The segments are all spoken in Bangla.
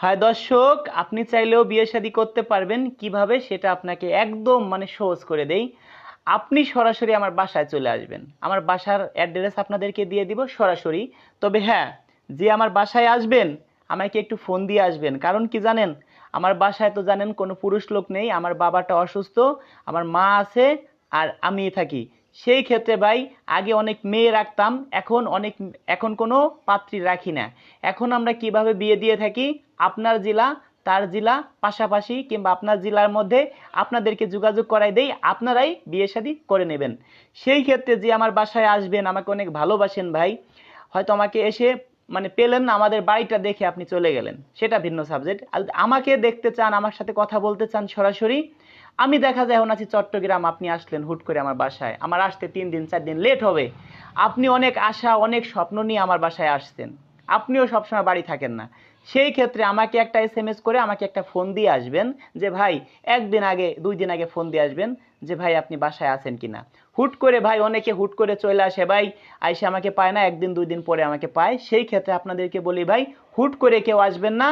হয় দর্শক, আপনি চাইলেও বিয়ে শাদী করতে পারবেন। কীভাবে? সেটা আপনাকে একদম মানে সহজ করে দেই। আপনি সরাসরি আমার বাসায় চলে আসবেন। আমার বাসার অ্যাড্রেস আপনাদেরকে দিয়ে দিব সরাসরি। তবে হ্যাঁ যে আমার বাসায় আসবেন, আমাকে একটু ফোন দিয়ে আসবেন। কারণ কি জানেন? আমার বাসায় তো জানেন কোনো পুরুষ লোক নেই। আমার বাবাটা অসুস্থ, আমার মা আছে, আর আমি থাকি। সেই ক্ষেত্রে ভাই, আগে অনেক মেয়ে রাখতাম, এখন অনেক, এখন কোনো পাত্রী রাখি না। এখন আমরা কীভাবে বিয়ে দিয়ে থাকি? আপনার জেলা, তার জেলা, পাশাপাশি কিংবা আপনার জেলার মধ্যে আপনাদেরকে যোগাযোগ করাই দেই, আপনারাই বিয়ে শাদী করে নেবেন। সেই ক্ষেত্রে যে আমার বাসায় আসবেন, আমাকে অনেক ভালোবাসেন ভাই, হয়তো আমাকে এসে মানে পেলেন না, আমাদের বাড়িটা দেখে আপনি চলে গেলেন। সেটা ভিন্ন সাবজেক্ট আমাকে দেখতে চান, আমার সাথে কথা বলতে চান সরাসরি, আমি দেখা যায় এখন আছি চট্টগ্রাম, আপনি আসলেন হুট করে আমার বাসায়। আমার আসতে তিন দিন, চার দিন লেট হবে। আপনি অনেক আশা, অনেক স্বপ্ন নিয়ে আমার বাসায় আসতেন। আপনিও সবসময় বাড়ি থাকেন না। সেই ক্ষেত্রে আমাকে একটা এস এম এস করে আমাকে একটা ফোন দিয়ে আসবেন যে, ভাই, একদিন আগে, দুই দিন আগে ফোন দিয়ে আসবেন যে, ভাই, আপনি বাসায় আছেন কি না হুট করে, ভাই, অনেকে হুট করে চলে আসে, ভাই, আইসে আমাকে পায় না, একদিন, দুই দিন পরে আমাকে পায়। সেই ক্ষেত্রে আপনাদেরকে বলি, ভাই, হুট করে কেউ আসবেন না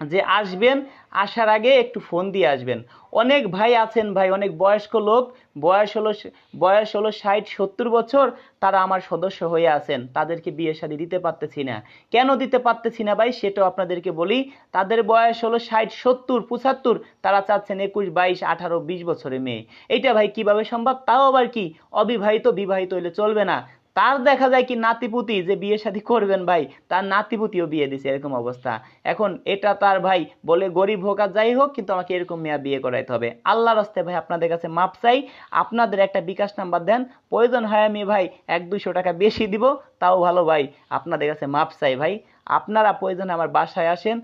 যে আসবেন, আসার আগে একটু ফোন দিয়ে আসবেন। অনেক ভাই আছেন ভাই, অনেক বয়স্ক লোক, বয়স হলো বয়স হলো ষাট, সত্তর বছর, তারা আমার সদস্য হয়ে আছেন। তাদেরকে বিয়ে শাদী দিতে পারতেছি না। কেন দিতে পারতেছি না ভাই, সেটাও আপনাদেরকে বলি। তাদের বয়স হলো ষাট, সত্তর, পঁচাত্তর, তারা চাচ্ছেন একুশ, বাইশ, আঠারো, বিশ বছরের মেয়ে। এটা ভাই কীভাবে সম্ভব? তাও আবার কি? অবিবাহিত, বিবাহিত হইলে চলবে না। তার দেখা যায় কি নাতিপুতি যে বিয়ে শাদী করবেন ভাই, তার নাতিপুতিও বিয়ে দিছে, এরকম অবস্থা। এখন এটা তার ভাই বলে গরিব হোক আর যাই হোক, কিন্তু আমাকে এরকম মেয়া বিয়ে করাইতে হবে। আল্লাহ রাস্তে ভাই আপনাদের কাছে মাপ চাই, আপনাদের একটা বিকাশ নাম্বার দেন। প্রয়োজন হয় আমি ভাই এক দুইশো টাকা বেশি দিব, তাও ভালো ভাই, আপনাদের কাছে মাপ চাই ভাই। আপনারা প্রয়োজনে আমার বাসায় আসেন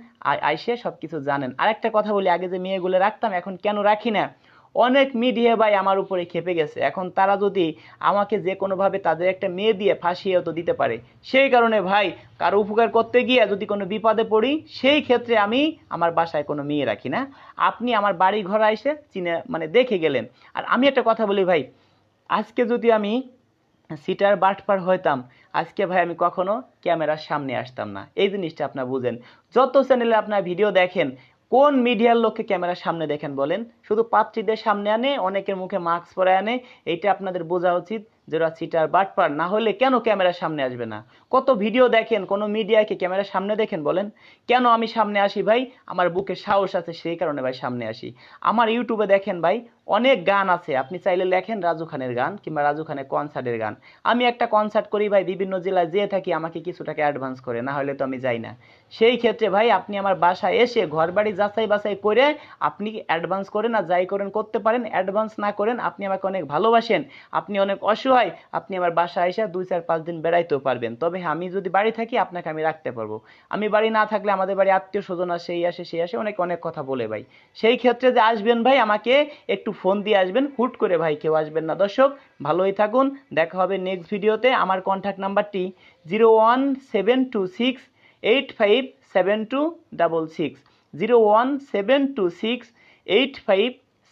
আইসে সব কিছু জানেন। আরেকটা কথা বলি, আগে যে মেয়েগুলো রাখতাম, এখন কেন রাখি না? অনেক মিডিয়া ভাই আমার উপরে খেপে গেছে। এখন তারা যদি আমাকে যে কোনোভাবে তাদের একটা মেয়ে দিয়ে ফাঁসিয়েও তো দিতে পারে, সেই কারণে ভাই কারও উপকার করতে গিয়ে যদি কোনো বিপদে পড়ি, সেই ক্ষেত্রে আমি আমার বাসায় কোনো মেয়ে রাখি না। আপনি আমার বাড়ি ঘর এসে চিনে মানে দেখে গেলেন। আর আমি একটা কথা বলি ভাই, আজকে যদি আমি সিটার বাটপার হইতাম, আজকে ভাই আমি কখনো ক্যামেরার সামনে আসতাম না। এই জিনিসটা আপনার বুঝেন। যত চ্যানেলে আপনার ভিডিও দেখেন কোন মিডিয়ার লোককে ক্যামেরার সামনে দেখেন বলেন? শুধু পাত্রীদের সামনে আনে, অনেকের মুখে মাস্ক পরে আনে এটা আপনাদের বোঝা উচিত। যারা সিটার বাটপার না হলে কেন ক্যামেরার সামনে আসবে না? কত ভিডিও দেখেন, কোনো মিডিয়াকে ক্যামেরার সামনে দেখেন বলেন? কেন আমি সামনে আসি ভাই? আমার বুকে সাহস আছে, সেই কারণে ভাই সামনে আসি। আমার ইউটিউবে দেখেন ভাই, অনেক গান আছে। আপনি চাইলে লেখেন রাজু খানের গান কিংবা রাজু খানের কনসার্টের গান। আমি একটা কনসার্ট করি ভাই, বিভিন্ন জেলায় যেয়ে থাকি, আমাকে কিছু টাকা অ্যাডভান্স করে, না হলে তো আমি যাই না। সেই ক্ষেত্রে ভাই, আপনি আমার বাসায় এসে ঘর বাড়ি যাচাই বাছাই করে আপনি অ্যাডভান্স করেন আর যাই করেন, করতে পারেন। অ্যাডভান্স না করেন, আপনি আমাকে অনেক ভালোবাসেন। আপনি অনেক অসহায় আপনি আমার বাসায় এসে দুই চার পাঁচ দিন বেড়াইতেও পারবেন। তবে হ্যাঁ আমি যদি বাড়ি থাকি, আপনাকে আমি রাখতে পারব। আমি বাড়ি না থাকলে আমাদের বাড়ি আত্মীয় স্বজন আসে, এই আসে, সেই আসে, অনেক অনেক কথা বলে ভাই। সেই ক্ষেত্রে যে আসবেন ভাই, আমাকে একটু ফোন দিয়ে আসবেন। হুট করে ভাই, কেউ আসবেন না। দর্শক, ভালোই থাকুন। দেখা হবে নেক্সট ভিডিওতে আমার কন্ট্যাক্ট নাম্বারটি zero one seven two six eight five seven two double six zero one seven two six eight five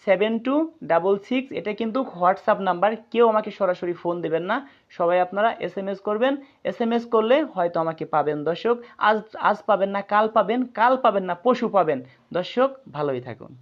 seven two double six এটা কিন্তু হোয়াটসঅ্যাপ নাম্বার কেউ আমাকে সরাসরি ফোন দেবেন না। সবাই আপনারা এস এম এস করবেন। এস এম এস করলে হয়তো আমাকে পাবেন। দর্শক, আজ আজ পাবেন না, কাল পাবেন কাল পাবেন না পশু পাবেন। দর্শক, ভালোই থাকুন।